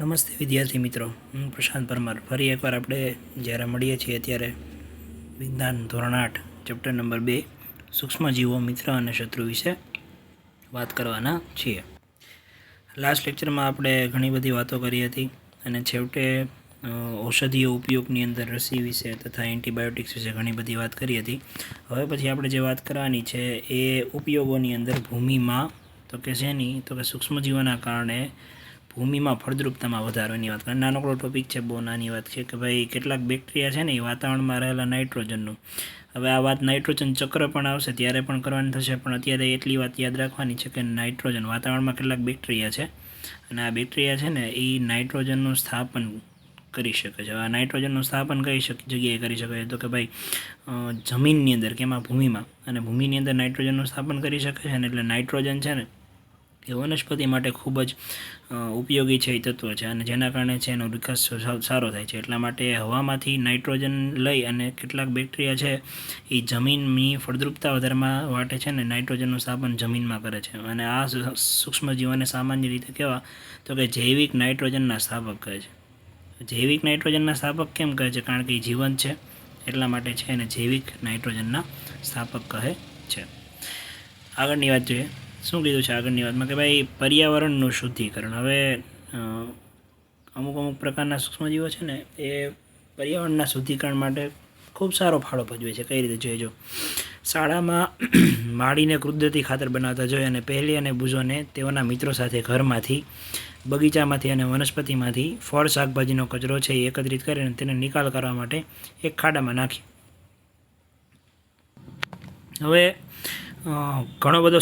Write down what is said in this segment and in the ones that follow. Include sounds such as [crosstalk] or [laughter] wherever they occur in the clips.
નમસ્તે વિદ્યાર્થી મિત્રો. હું પ્રશાંત પરમાર. ફરી એકવાર આપણે જ્યારે મળીએ છીએ ત્યારે વિજ્ઞાન ધોરણ આઠ ચેપ્ટર નંબર બે, સૂક્ષ્મજીવો, મિત્ર અને શત્રુ વિશે વાત કરવાના છીએ. લાસ્ટ લેક્ચરમાં આપણે ઘણી બધી વાતો કરી હતી અને છેવટે ઔષધીય ઉપયોગની અંદર રસી વિશે તથા એન્ટીબાયોટિક્સ વિશે ઘણી બધી વાત કરી હતી. હવે પછી આપણે જે વાત કરવાની છે એ ઉપયોગોની અંદર ભૂમિમાં, તો કે શેની? તો કે સૂક્ષ્મજીવોના કારણે ભૂમિમાં ફળદ્રુપતામાં વધારોની વાત કરીએ નાનકડો ટોપિક છે, બહુ નાની વાત છે કે ભાઈ કેટલાક બેક્ટેરિયા છે ને એ વાતાવરણમાં રહેલા નાઇટ્રોજનનું હવે આ વાત નાઇટ્રોજન ચક્ર પણ આવશે, ત્યારે પણ કરવાની થશે, પણ અત્યારે એટલી વાત યાદ રાખવાની છે કે નાઇટ્રોજન વાતાવરણમાં કેટલાક બેક્ટેરિયા છે અને આ બેક્ટેરિયા છે ને એ નાઇટ્રોજનનું સ્થાપન કરી શકે છે. આ નાઇટ્રોજનનું સ્થાપન કઈ જગ્યાએ કરી શકે તો કે ભાઈ જમીનની અંદર કેમાં ભૂમિમાં. અને ભૂમિની અંદર નાઇટ્રોજનનું સ્થાપન કરી શકે છે ને એટલે નાઇટ્રોજન છે ને એ વનસ્પતિ માટે ખૂબ જ ઉપયોગી છે એ તત્વ છે અને જેના કારણે છે એનો વિકાસ સારો થાય છે. એટલા માટે હવામાંથી નાઇટ્રોજન લઈ અને કેટલાક બેક્ટેરિયા છે એ જમીનની ફળદ્રુપતા વધારવા માટે છે ને નાઇટ્રોજનનું સ્થાપન જમીનમાં કરે છે. અને આ સૂક્ષ્મજીવોને સામાન્ય રીતે કહેવા તો કે જૈવિક નાઇટ્રોજનના સ્થાપક કહે છે. જૈવિક નાઇટ્રોજનના સ્થાપક કેમ કહે છે? કારણ કે એ જીવંત છે. એટલા માટે છે એને જૈવિક નાઇટ્રોજનના સ્થાપક કહે છે. આગળની વાત જોઈએ. શું કીધું છે આગળની વાતમાં? કે ભાઈ, પર્યાવરણનું શુદ્ધિકરણ. હવે અમુક અમુક પ્રકારના સૂક્ષ્મજીવો છે ને, એ પર્યાવરણના શુદ્ધિકરણ માટે ખૂબ સારો ફાળો ભજવે છે. કઈ રીતે જોઈએ જો? શાળામાં [clears throat] માળીને કુદરતી ખાતર બનાવતા જોઈએ અને પહેલી અને બુઝોને તેઓના મિત્રો સાથે ઘરમાંથી, બગીચામાંથી અને વનસ્પતિમાંથી ફળ, શાકભાજીનો કચરો છે એ એકત્રિત કરીને તેને નિકાલ કરવા માટે એક ખાડામાં નાખી હવે ઘણો બધો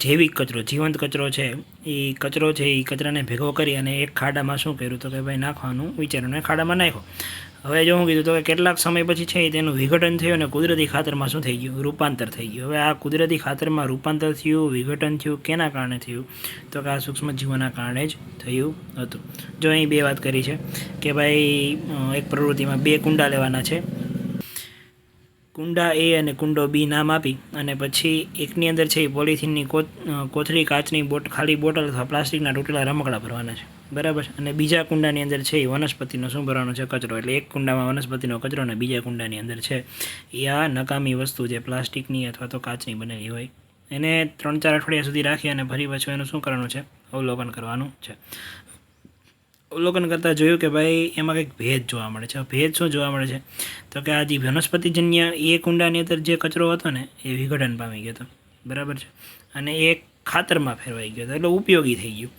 જૈવિક કચરો, જીવંત કચરો છે એ કચરો છે એ કચરાને ભેગો કરી અને એક ખાડામાં શું કર્યું તો કે ભાઈ નાખવાનું વિચાર્યું ખાડામાં નાખ્યો. હવે જો હું કીધું તો કે કેટલાક સમય પછી છે તેનું વિઘટન થયું અને કુદરતી ખાતરમાં શું થઈ ગયું? રૂપાંતર થઈ ગયું. હવે આ કુદરતી ખાતરમાં રૂપાંતર થયું, વિઘટન થયું, કેના કારણે થયું? તો કે આ સૂક્ષ્મ જીવોના કારણે જ થયું હતું. જો અહીં બે વાત કરી છે કે ભાઈ એક પ્રવૃત્તિમાં બે કુંડા લેવાના છે. કુંડા એ અને કુંડો બી નામ આપી અને પછી એકની અંદર છે એ પોલિથીનની કોથ કોથળી, કાચની બોટ, ખાલી બોટલ અથવા પ્લાસ્ટિકના તૂટેલા રમકડા ભરવાના છે. બરાબર છે? અને બીજા કુંડાની અંદર છે એ વનસ્પતિનો શું ભરવાનો છે? કચરો. એટલે એક કુંડામાં વનસ્પતિનો કચરો અને બીજા કુંડાની અંદર છે એ આ નકામી વસ્તુ જે પ્લાસ્ટિકની અથવા તો કાચની બનેલી હોય. એને ત્રણ ચાર અઠવાડિયા સુધી રાખી અને ફરી પાછું એનું શું કરવાનું છે? અવલોકન કરવાનું છે. અવલોકન કરતાં જોયું કે ભાઈ, એમાં કંઈક ભેદ જોવા મળે છે. ભેદ શું જોવા મળે છે? તો કે આ જે વનસ્પતિજન્ય એ કુંડાની અંદર જે કચરો હતો ને, એ વિઘટન પામી ગયો હતો. બરાબર છે? અને એ ખાતરમાં ફેરવાઈ ગયો હતો. એટલે ઉપયોગી થઈ ગયું.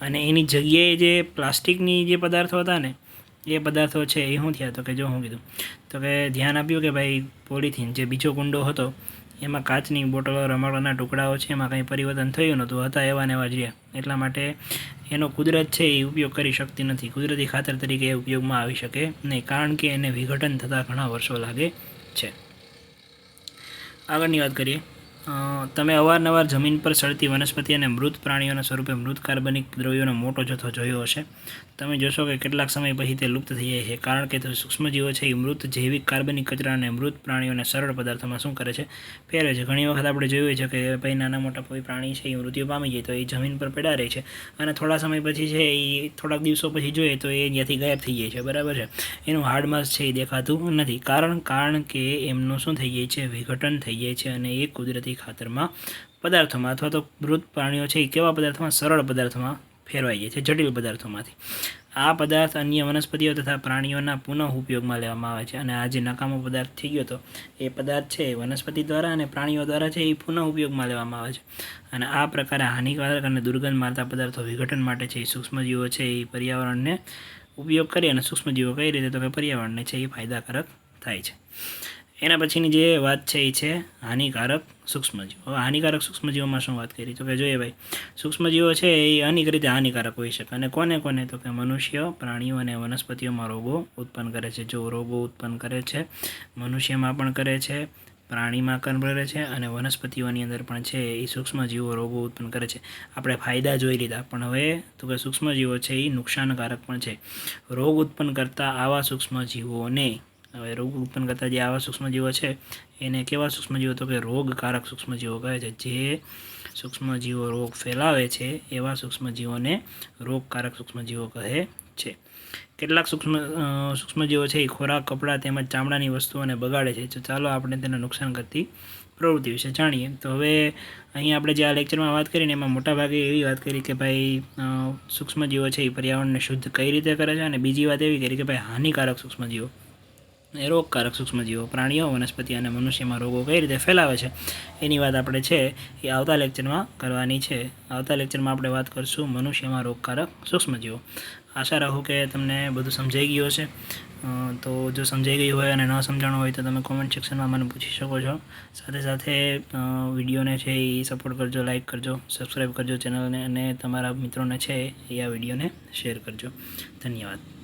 અને એની જગ્યાએ જે પ્લાસ્ટિકની જે પદાર્થો હતા ને, એ પદાર્થો છે એ શું થયા? તો કે જો હું કીધું. તો કે ધ્યાન આપ્યું કે ભાઈ, પોલિથીન જે બીજો કુંડો હતો એમાં કાચની બોટલો, રમકડાના ટુકડાઓ છે, એમાં કંઈ પરિવર્તન થયું નહોતું. હતા એવા ને એવા જ રહ્યા. એટલા માટે એનો કુદરત છે એ ઉપયોગ કરી શકતી નથી. કુદરતી ખાતર તરીકે એ ઉપયોગમાં આવી શકે નહીં, કારણ કે એને વિઘટન થતાં ઘણા વર્ષો લાગે છે. આગળની વાત કરીએ. તમે અવારનવાર જમીન પર સળતી વનસ્પતિ અને મૃત પ્રાણીઓના સ્વરૂપે મૃત કાર્બનિક દ્રવ્યોનો મોટો જથ્થો જોયો હશે. તમે જોશો કે કેટલાક સમય પછી તે લુપ્ત થઈ જાય છે, કારણ કે તે સૂક્ષ્મજીવો છે, એ મૃત જૈવિક કાર્બનિક કચરા અને મૃત પ્રાણીઓને સરળ પદાર્થોમાં શું કરે છે? ફેરવે છે. ઘણી વખત આપણે જોયું છે કે ભાઈ, નાના મોટા કોઈ પ્રાણી છે, એ મૃત્યુ પામી જાય તો એ જમીન પર પડ્યા રહે છે અને થોડા સમય પછી છે એ થોડાક દિવસો પછી જોઈએ તો એ ત્યાંથી ગાયબ થઈ જાય છે. બરાબર છે? એનું હાર્ડમાસ છે એ દેખાતું નથી. કારણ કારણ કે એમનું શું થઈ જાય છે? વિઘટન થઈ જાય છે અને એ કુદરતી ખાતરમાં પદાર્થોમાં અથવા તો મૃત પ્રાણીઓ છે એ કેવા પદાર્થોમાં? સરળ પદાર્થોમાં ફેરવાઈ જાય છે, જટિલ પદાર્થોમાંથી. આ પદાર્થ અન્ય વનસ્પતિઓ તથા પ્રાણીઓના પુનઃ ઉપયોગમાં લેવામાં આવે છે અને આ જે નકામો પદાર્થ થઈ ગયો હતો એ પદાર્થ છે વનસ્પતિ દ્વારા અને પ્રાણીઓ દ્વારા છે એ પુનઃ ઉપયોગમાં લેવામાં આવે છે. અને આ પ્રકારે હાનિકારક અને દુર્ગંધ મારતા પદાર્થો વિઘટન માટે છે એ સૂક્ષ્મજીવો છે એ પર્યાવરણને ઉપયોગ કરી અને સૂક્ષ્મજીવો કઈ રીતે તો કે પર્યાવરણને છે એ ફાયદાકારક થાય છે. એના પછીની જે વાત છે એ છે હાનિકારક સૂક્ષ્મજીવો. હવે હાનિકારક સૂક્ષ્મજીવોમાં શું વાત કરી? તો કે જોઈએ ભાઈ, સૂક્ષ્મજીવો છે એ અનેક રીતે હાનિકારક હોઈ શકે અને કોને કોને? તો કે મનુષ્ય, પ્રાણીઓ અને વનસ્પતિઓમાં રોગો ઉત્પન્ન કરે છે. જો રોગો ઉત્પન્ન કરે છે, મનુષ્યમાં પણ કરે છે, પ્રાણીમાં કરે છે અને વનસ્પતિઓની અંદર પણ છે એ સૂક્ષ્મજીવો રોગો ઉત્પન્ન કરે છે. આપણે ફાયદા જોઈ લીધા, પણ હવે તો કે સૂક્ષ્મજીવો છે એ નુકસાનકારક પણ છે. રોગ ઉત્પન્ન કરતા આવા સૂક્ષ્મજીવોને હવે રોગ ઉત્પન્ન કરતા જે આવા સૂક્ષ્મજીવો છે, એને કેવા સૂક્ષ્મજીવો? તો કે રોગકારક સૂક્ષ્મજીવો કહે છે. જે સૂક્ષ્મજીવો રોગ ફેલાવે છે, એવા સૂક્ષ્મજીવોને રોગકારક સૂક્ષ્મજીવો કહે છે. કેટલાક સૂક્ષ્મ સૂક્ષ્મજીવો છે એ ખોરાક, કપડાં તેમજ ચામડાની વસ્તુઓને બગાડે છે. તો ચાલો આપણે તેને નુકસાન કરતી પ્રવૃત્તિ વિશે જાણીએ. તો હવે અહીં આપણે જે આ લેક્ચરમાં વાત કરીને એમાં મોટાભાગે એવી વાત કરી કે ભાઈ સૂક્ષ્મજીવો છે એ પર્યાવરણને શુદ્ધ કઈ રીતે કરે છે? અને બીજી વાત એવી કરી કે ભાઈ, હાનિકારક સૂક્ષ્મજીવો રોગકારક સૂક્ષ્મજીવો, પ્રાણીઓ, વનસ્પતિ અને મનુષ્યમાં રોગો કઈ રીતે ફેલાવે છે? એની વાત આપણે છે એ આવતા લેક્ચરમાં કરવાની છે. આવતા લેક્ચરમાં આપણે વાત કરીશું મનુષ્યમાં રોગકારક સૂક્ષ્મજીવો. આશા રાખું કે તમને બધું સમજાઈ ગયું હશે. તો જો સમજાઈ ગયું હોય અને ન સમજાણું હોય તો તમે કોમેન્ટ સેક્શનમાં મને પૂછી શકો છો. સાથે સાથે વિડીયોને છે એ સપોર્ટ કરજો લાઇક કરજો સબસ્ક્રાઈબ કરજો ચેનલને અને તમારા મિત્રોને છે એ આ વિડીયોને શેર કરજો. ધન્યવાદ.